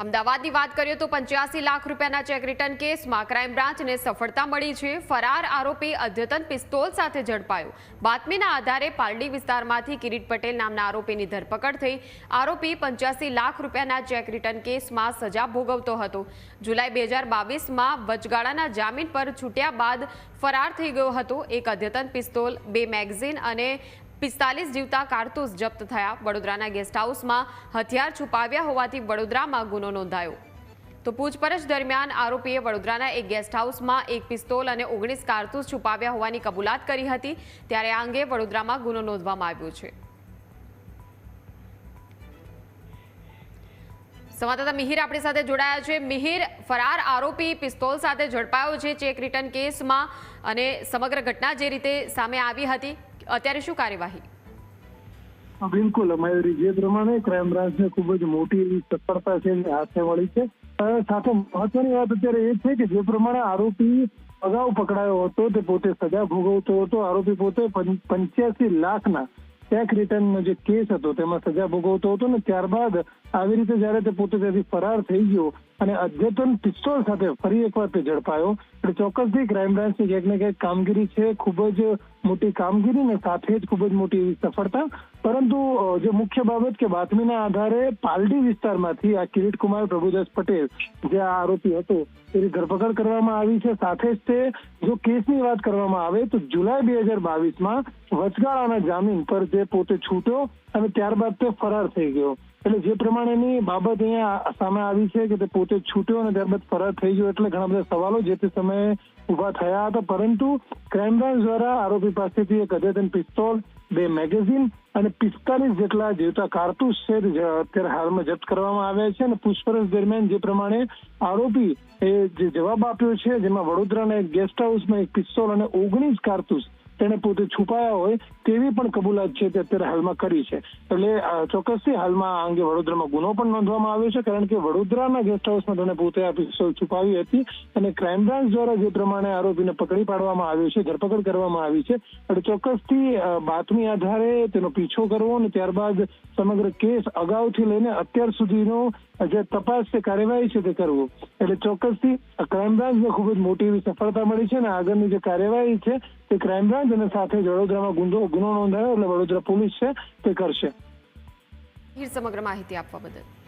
અમદાવાદની વાત કરીએ તો પંચ્યાસી લાખ રૂપિયાના ચેક રિટર્ન કેસમાં ક્રાઇમ બ્રાન્ચને સફળતા મળી છે. ફરાર આરોપી અદ્યતન પિસ્તોલ સાથે ઝડપાયો. બાતમીના આધારે પાલડી વિસ્તારમાંથી કિરીટ પટેલ નામના આરોપીની ધરપકડ થઈ. આરોપી પંચ્યાસી લાખ રૂપિયાના ચેક રિટર્ન કેસમાં સજા ભોગવતો હતો. જુલાઈ બે હજાર બાવીસમાં વચગાળાના જામીન પર છૂટ્યા બાદ ફરાર થઈ ગયો હતો. એક અદ્યતન પિસ્તોલ, બે મેગઝીન અને પિસ્તાલીસ જીવતા કારતૂસ જપ્ત થયા. વડોદરાના ગેસ્ટ હાઉસમાં હથિયાર છુપાવ્યા હોવાથી વડોદરામાં ગુનો નોંધાયો. તો પૂછપરછ દરમિયાન આરોપીએ વડોદરાના એક ગેસ્ટ હાઉસમાં એક પિસ્તોલ અને ઓગણીસ કારતૂસ છુપાવ્યા હોવાની કબૂલાત કરી હતી. ત્યારે આ અંગે વડોદરામાં ગુનો નોંધવામાં આવ્યો છે. સંવાદદાતા મિહિર આપણી સાથે જોડાયા છે. મિહિર, ફરાર આરોપી પિસ્તોલ સાથે ઝડપાયો છે ચેક રિટર્ન કેસમાં અને સમગ્ર ઘટના જે રીતે સામે આવી હતી અત્યારે શું કાર્યવાહી? બિલકુલ. મયુરી જે પ્રમાણે ક્રાઇમ બ્રાન્ચને ખૂબ જ મોટી એવી સફળતા છે એની હાથે વળી છે સાથે મહત્વની વાત અત્યારે એ છે કે જે પ્રમાણે આરોપી અગાઉ પકડાયો હતો, તે પોતે સજા ભોગવતો હતો. આરોપી પોતે પંચ્યાસી લાખના ટેક્સ રિટર્નનો જે કેસ હતો, તેમાં સજા ભોગવતો હતો ને ત્યારબાદ આવી રીતે જ્યારે તે પોતે ત્યાંથી ફરાર થઈ ગયો અને અદ્યતન પિસ્તોલ સાથે ફરી એકવાર તે ઝડપાયો. એટલે ચોક્કસથી ક્રાઇમ બ્રાન્ચની કંઈક ને કંઈક કામગીરી છે, ખૂબ જ મોટી કામગીરી ને સાથે જ ખૂબ જ મોટી એવી સફળતા. પરંતુ જે મુખ્ય બાબત કે બાતમીના આધારે પાલડી વિસ્તારમાંથી આ કિરીટકુમાર પ્રભુદાસ પટેલ જે આ આરોપી હતો તેની ધરપકડ કરવામાં આવી છે. સાથે જ તે જો કેસની વાત કરવામાં આવે તો જુલાઈ બે હજાર બાવીસમાં વચગાળાના જામીન પર જે પોતે છૂટ્યો અને ત્યારબાદ તે ફરાર થઈ ગયો. એટલે જે પ્રમાણેની બાબત અહીંયા સામે આવી છે કે તે પોતે છૂટ્યો અને ત્યારબાદ ફરાર થઈ ગયો એટલે ઘણા બધા સવાલો જે તે સમયે ઊભા થયા હતા. પરંતુ ક્રાઇમ દ્વારા આરોપી પાસેથી એક અદ્યતન પિસ્તોલ, બે મેગેઝીન અને પિસ્તાલીસ જેટલા જીવતા કારતૂસ છે અત્યારે હાલમાં જપ્ત કરવામાં આવ્યા છે અને પૂછપરછ દરમિયાન જે પ્રમાણે આરોપી એ જે જવાબ આપ્યો છે, જેમાં વડોદરાના એક ગેસ્ટ હાઉસમાં એક પિસ્તોલ અને ઓગણીસ કારતૂસ તેને પોતે છુપાયા હોય તેવી પણ કબૂલાત છે તે અત્યારે હાલમાં કરી છે. એટલે ચોક્કસથી હાલમાં આ અંગે વડોદરામાં ગુનો પણ નોંધવામાં આવ્યો છે, કારણ કે વડોદરાના ગેસ્ટ હાઉસમાં તેણે પોતે આ પિસ્તોલ છુપાવી હતી અને ક્રાઇમ બ્રાન્ચ દ્વારા જે પ્રમાણે આરોપીને પકડી પાડવામાં આવ્યો છે, ધરપકડ કરવામાં આવી છે. એટલે ચોક્કસથી બાતમી આધારે તેનો પીછો કરવો અને ત્યારબાદ સમગ્ર કેસ અગાઉથી લઈને અત્યાર સુધીનો જે તપાસ છે કાર્યવાહી છે તે કરવું. એટલે ચોક્કસથી ક્રાઇમ બ્રાન્ચને ખૂબ જ મોટી એવી સફળતા મળી છે અને આગળની જે કાર્યવાહી છે તે ક્રાઇમ બ્રાન્ચ અને સાથે જ વડોદરામાં ગુનો ગુનો નોંધાયો એટલે વડોદરા પોલીસ છે તે કરશે. સમગ્ર માહિતી આપવા બદલ.